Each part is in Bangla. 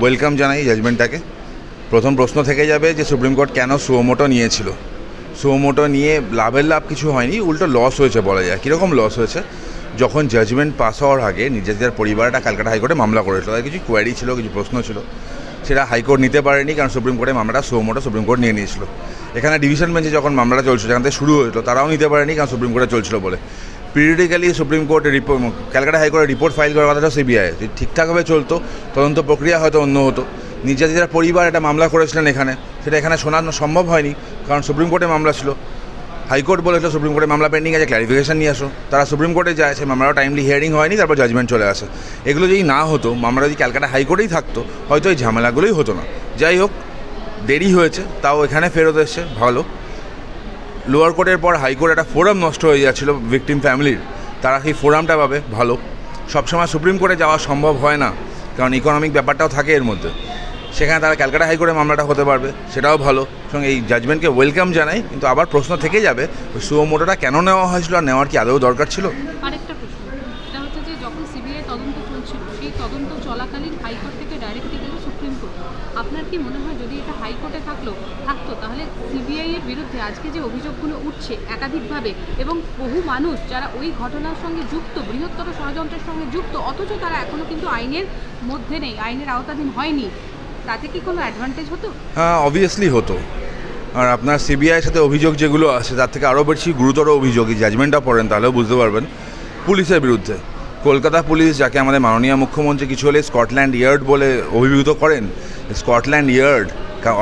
ওয়েলকাম জানাই জাজমেন্টটাকে প্রথম প্রশ্ন থেকে যাবে যে সুপ্রিম কোর্ট কেন সুমোটো নিয়েছিল? সুমোটো নিয়ে লাভের লাভ কিছু হয়নি, উল্টো লস হয়েছে বলা যায়। কীরকম লস হয়েছে? যখন জাজমেন্ট পাস হওয়ার আগে নিজেদের পরিবারটা ক্যালকাটা হাইকোর্টে মামলা করেছিল। তাদের কিছু কোয়ারি ছিল, কিছু প্রশ্ন ছিল। সেটা হাইকোর্ট নিতে পারেনি, কারণ সুপ্রিম কোর্টে মামলাটা সুমোটো সুপ্রিম কোর্ট নিয়ে নিয়েছিল। এখানে ডিভিশন বেঞ্চে যখন মামলাটা চলছিল, যেখান থেকে শুরু হয়েছিল, তারাও নিতে পারেনি, কারণ সুপ্রিম কোর্টে চলছিল বলে। পিরিয়ডিক্যালি সুপ্রিম কোর্টে রিপোর্ট ক্যালকাটা হাইকোর্টে রিপোর্ট ফাইল করার কথাটা সিবিআই যদি ঠিকঠাকভাবে চলতো, তদন্ত প্রক্রিয়া হয়তো অন্য হতো। নির্যাতিতার পরিবার একটা মামলা করেছিলেন এখানে। সেটা এখানে শোনানো সম্ভব হয়নি, কারণ সুপ্রিম কোর্টে মামলা ছিল। হাইকোর্ট বলেছিল সুপ্রিম কোর্টে মামলা পেন্ডিং আছে ক্লারিফিকেশন নিয়ে আসো। তারা সুপ্রিম কোর্টে যায়, সেই মামলাটা টাইমলি হিয়ারিং হয়নি, তারপর জাজমেন্ট চলে আসে। এগুলো যদি না হতো, মামলা যদি ক্যালকাটা হাইকোর্টেই থাকতো, হয়তো এই ঝামেলাগুলোই হতো না। যাই হোক, দেরি হয়েছে, তাও এখানে ফেরত এসছে ভালো। লোয়ার কোর্টের পর হাইকোর্ট একটা ফোরাম নষ্ট হয়ে যাচ্ছিল ভিকটিম ফ্যামিলির তারা সেই ফোরামটা পাবে, ভালো। সবসময় সুপ্রিম কোর্টে যাওয়া সম্ভব হয় না, কারণ ইকোনমিক ব্যাপারটাও থাকে এর মধ্যে। সেখানে তারা ক্যালকাটা হাইকোর্টে মামলাটা হতে পারবে, সেটাও ভালো। এবং এই জাজমেন্টকে ওয়েলকাম জানাই, কিন্তু আবার প্রশ্ন থেকে যাবে, ওই সুমোটোটা কেন নেওয়া হয়েছিল আর নেওয়ার কি আদৌ দরকার ছিল আরেকটা প্রশ্ন এটা হচ্ছে যে যখন সিবিআই তদন্ত চলছিল। সেই তদন্ত চলাকালীন হাইকোর্ট থেকে ডাইরেক্টলি গেল সুপ্রিম কোর্ট। আপনার কি মনে হয় যদি এটা হাইকোর্টে থাকল, থাকতো, তাহলে সিবিআই এর বিরুদ্ধে আজকে যে অভিযোগগুলো উঠছে একাধিকভাবে এবং বহু মানুষ যারা ওই ঘটনার সঙ্গে যুক্ত, বৃহত্তর ষড়যন্ত্রের সঙ্গে যুক্ত, অথচ তারা এখনও কিন্তু আইনের মধ্যে নেই, আইনের আওতাধীন হয়নি, তাতে কি কোনো অ্যাডভান্টেজ হতো? হ্যাঁ অবভিয়াসলি হতো। আর আপনার সিবিআইয়ের সাথে অভিযোগ যেগুলো আছে, তার থেকে আরও বেশি গুরুতর অভিযোগ জাজমেন্টটা পড়েন, তাহলেও বুঝতে পারবেন, পুলিশের বিরুদ্ধে। কলকাতা পুলিশ, যাকে আমাদের মাননীয় মুখ্যমন্ত্রী কিছু হলে স্কটল্যান্ড ইয়ার্ড বলে অভিভূত করেন, স্কটল্যান্ড ইয়ার্ড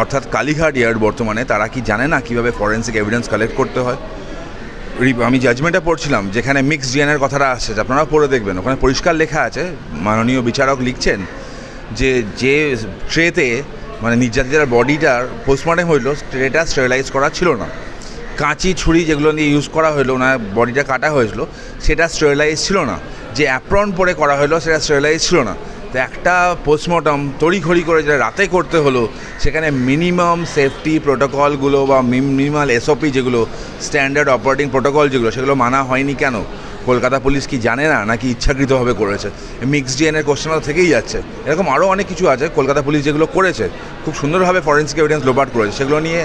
অর্থাৎ কালীঘাট ইয়ার্ড বর্তমানে, তারা কি জানে না কীভাবে ফরেন্সিক এভিডেন্স কালেক্ট করতে হয়? আমি জাজমেন্টে পড়ছিলাম, যেখানে মিক্স ডিএনএর কথাটা আসছে আপনারা পড়ে দেখবেন, ওখানে পরিষ্কার লেখা আছে, মাননীয় বিচারক লিখছেন, যে যে ট্রেতে মানে নির্যাতিতার বডিটার পোস্টমর্টম হইল ট্রেটা স্টেরিলাইজ করা ছিল না। কাঁচি, ছুরি যেগুলো নিয়ে ইউজ করা হলো ওনার বডিটা কাটা হয়েছিল, সেটা স্টেরিলাইজ ছিল না। যে অ্যাপ্রন পরে করা হলো সেটা স্টেরিলাইজ ছিল না। তো একটা পোস্টমর্টম তড়িঘড়ি করে যেটা রাতে করতে হলো, সেখানে মিনিমাম সেফটি প্রোটোকলগুলো বা মিনিমাল এসওপি যেগুলো স্ট্যান্ডার্ড অপারেটিং প্রোটোকল যেগুলো, সেগুলো মানা হয়নি কেন? কলকাতা পুলিশ কি জানে না, নাকি ইচ্ছাকৃতভাবে করেছে? মিক্স ডিএনএর কোশ্চেনও থেকেই যাচ্ছে। এরকম আরও অনেক কিছু আছে, কলকাতা পুলিশ যেগুলো করেছে, খুব সুন্দরভাবে ফরেন্সিক এভিডেন্স লোপাট করেছে, সেগুলো নিয়ে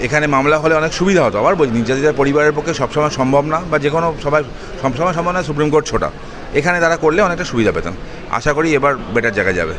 এখানে মামলা হলে অনেক সুবিধা হতো। আবার বলছি নির্যাতিতার পরিবারের পক্ষে সবসময় সম্ভব না বা যে কোনো সবাই, সবসময় সম্ভব না, সুপ্রিম কোর্ট ছোটা। এখানে তারা করলে অনেকটা সুবিধা পেতেন। আশা করি এবার বেটার জায়গায় যাবে।